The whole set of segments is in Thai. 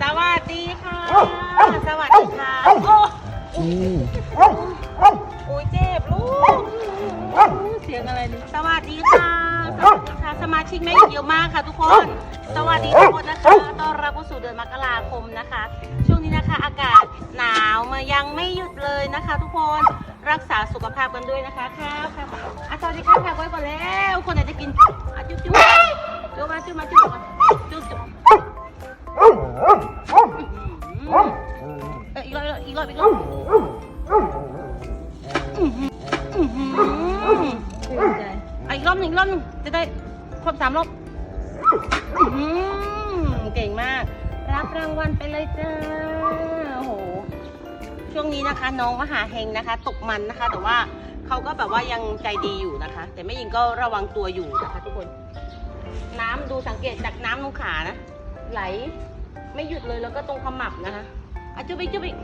สวัสดีค่ะโอ้อืมโอ้ยเจ็บลูกเสียงอะไรนี่สวัสดีค่ะ สวัสดีค่ะ สมาชิกแม่เยอะมากค่ะทุกคน สวัสดีทุกคนนะคะ ต้อนรับเข้าสู่เดือนมกราคมนะคะ ช่วงนี้นะคะอากาศหนาวมายังไม่หยุดเลยนะคะ ทุกคน รักษาสุขภาพกันด้วยนะคะครับครับอะสวัสดีค่ะค่ะไว้ก่อนแล้ว คนไหนจะกินอะจุ๊บจุ๊บจุ๊บมาจุ๊บมาจุ๊บมาจุ๊บจุ๊บ เอ้ยอีกรอบอีกรอบอีกรอบอื้อหืออื้อหือชื่นใจอะอีกรอบหนึ่งอีกรอบหนึ่งจะได้ครบสามรอบอื้อหือเก่งมาก รับรางวัลไปเลยจ้าโอ้โหช่วงนี้นะคะ น้องมหาเฮงนะคะ ตกมันนะคะ แต่ว่าเขาก็แบบว่ายังใจดีอยู่นะคะ แต่แม่หญิงก็ระวังตัวอยู่นะคะทุกคน น้ำดูสังเกตจากน้ำตรงขานะ ไหล ไม่หยุดเลยแล้วก็ตรงขมับนะคะอะจุ๊บอีกจุ๊บอีก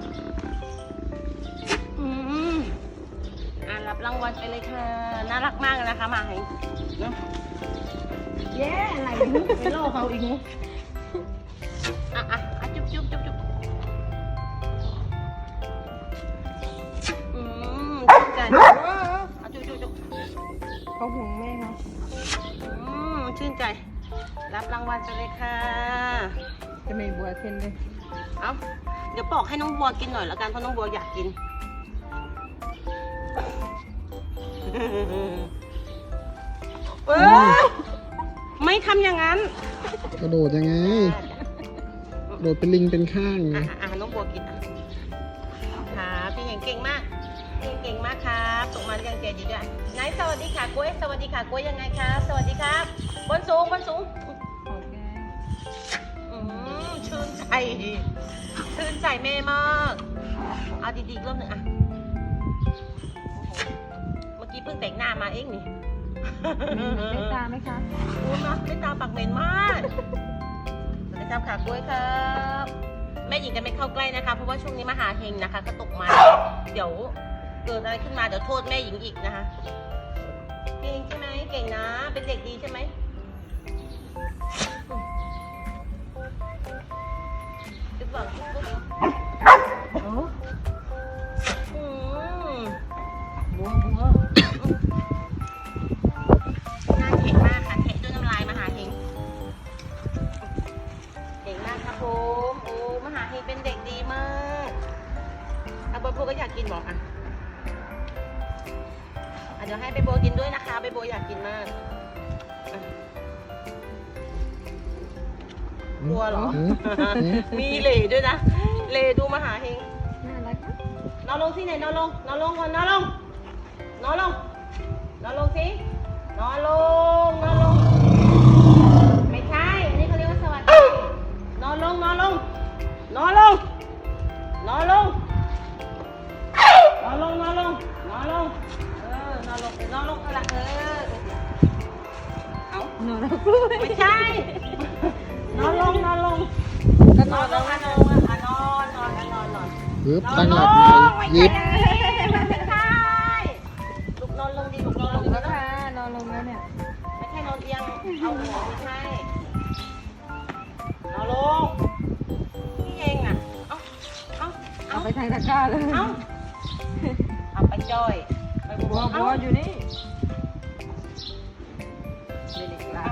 อืมอะรับรางวัลไปเลยค่ะ น่ารักมากเลยนะคะหมาเฮงเนอะแย่อะไรนี่ไปโลกเขาอีกนี่อะอะอะจุ๊บจุ๊บจุ๊บจุ๊บอืมจุ๊บกันอะจุ๊บจุ๊บจุ๊บเขาห่วงแม่เขาอืมชื่นใจ รับรางวัลไปเลยค่ะ จะไม่บัวเทนเลยเอาเดี๋ยวปอกให้น้องบัวกินหน่อยละกันเพราะน้องบัวอยากกิน เอ้ยไม่ทำอย่างนั้น กระโดดยังไง กระโดดเป็นลิงเป็นข้างไงอะอะน้องบัวกินอะครับพี่เก่งเก่งมากเก่งเก่งมากครับส่งมายังเจดีด้วยไหนสวัสดีค่ะกล้วยสวัสดีค่ะกล้วยยังไงครับ สวัสดีครับ บนสูงบนสูงโอเคอืม ชื่นใจ ชื่นใจแม่มากเอาดีๆอีกรอบหนึ่งอะโอ้โหเมื่อกี้เพิ่งแต่งหน้ามาเองนี่มีไม่ตาไหมคะอู้นะไม่ตาปากเหม็นมากสวัสดีครับขากล้วยครับแม่หญิงจะไม่เข้าใกล้นะคะ เพราะว่าช่วงนี้มหาเฮงนะคะก็ตกมา เดี๋ยวเกิดอะไรขึ้นมาเดี๋ยวโทษแม่หญิงอีกนะคะ เก่งใช่ไหมเก่งนะ เป็นเด็กดีใช่ไหม Đức vâng, Đức vâng. โอ้ Ừm, บัวบัวน่าเก่งมากค่ะเทะด้วยน้ำลายมหาเฮงเก่งมากครับผมโอ้มหาเฮงเป็นเด็กดีมากเอาโบโบก็อยากกินบอกค่ะอะเดี๋ยวให้ใบโบกินด้วยนะคะใบโบอยากกินมาก กลัวเหรออืมอืมมีเหล่ด้วยนะเหล่ดูมหาเฮงน่ารักนะนอนลงสิไหนนอนลงนอนลงก่อนนอนลงนอนลงนอนลงสินอนลงนอนลง ไม่ใช่อันนี้เขาเรียกว่าสวัสดีนอนลงนอนลงนอนลงนอนลงนอนลงนอนลงนอนลงเออนอนลงนอนลงก็ละเออเอาหนูรักกล้วยไม่ใช่ ปึ๊บตั้งหลักใหม่ยิบไม่ใช่ลูกนอนลงดีลูกนอนลงแล้แล้ววค่ะนอนลงแล้วเนี่ย ไม่ใช่นอนเอียง เอาหัวไม่ใช่นอนลงพี่เองอะ เอาเอาเอาเอาไปทางตะกร้าเลยเอาเอาไปจ้อย ไปบับัววบัเอาวอยู่นี่เด็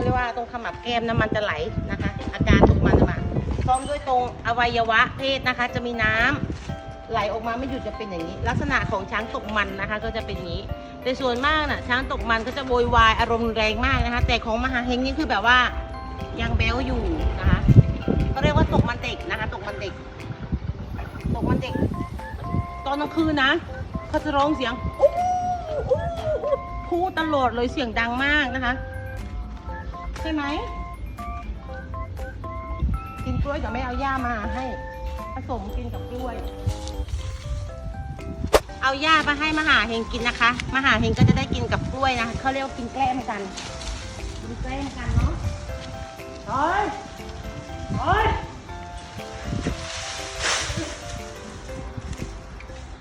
เขาเรียกว่าตรงขมับแก้มน้ำมันจะไหลนะคะ อาการตกมันมาพร้อมด้วยตรงอวัยวะเพศนะคะ จะมีน้ำไหลออกมาไม่หยุดจะเป็นอย่างนี้ ลักษณะของช้างตกมันนะคะ ก็จะเป็นอย่างนี้ แต่ส่วนมากน่ะช้างตกมันก็จะโวยวายอารมณ์แรงมากนะคะ แต่ของมหาเฮงนี่คือแบบว่ายังแบ๊วอยู่นะคะเขาเรียกว่าตกมันเด็กนะคะ ตกมันเด็ก ตกมันเด็ก ตอนกลางคืนนะเขาจะร้องเสียงอู้อู้อู้พูดตลอดเลยเสียงดังมากนะคะ ใช่ไหม กินกล้วยเดี๋ยวไม่เอาหญ้ามาให้ผสมกินกับกล้วย เอาหญ้ามาให้มหาเฮงกินนะคะ มหาเฮงก็จะได้กินกับกล้วยนะเขาเรียกว่ากินแกล้มกันกินแกล้มกันเนาะเฮ้ยโอ๊ย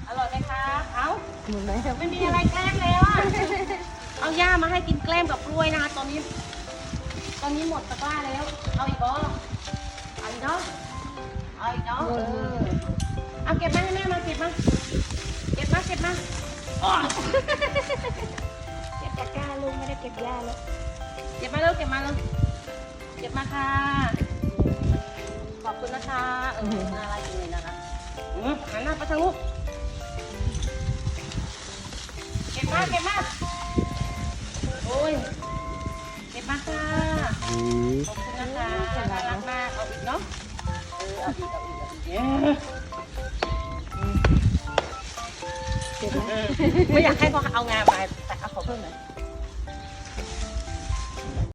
อร่อยไหมคะเอาหมดแล้วไม่มีอะไรแกล้มแล้วอะเอาย่ามาให้กินแกล้มกับกล้วยนะคะ ตอนนี้ ตอนนี้หมดตะกร้าแล้ว เอาอีกบ่เอาอีกเนาะเอาอีกเนาะเออเอาเก็บมาให้แม่มาเก็บมา เก็บมาเก็บมาอ๋อเก็บตะกร้าลุงไม่ได้เก็บหญ้าแล้วเก็บมาแล้วเก็บมาแล้วเก็บมาค่ะ ขอบคุณนะคะ เออน่ารักจริงเลยนะคะอืมหันหน้าไปทางนู้นเก็บมาเก็บมาโอ้ย ขอบคุณนะคะน่ารักมากเอาอีกเนาะเออเอาอีกเอาอีกเอาอีกเย้เก็บแล้วเออไม่อยากให้เขาเอางานมา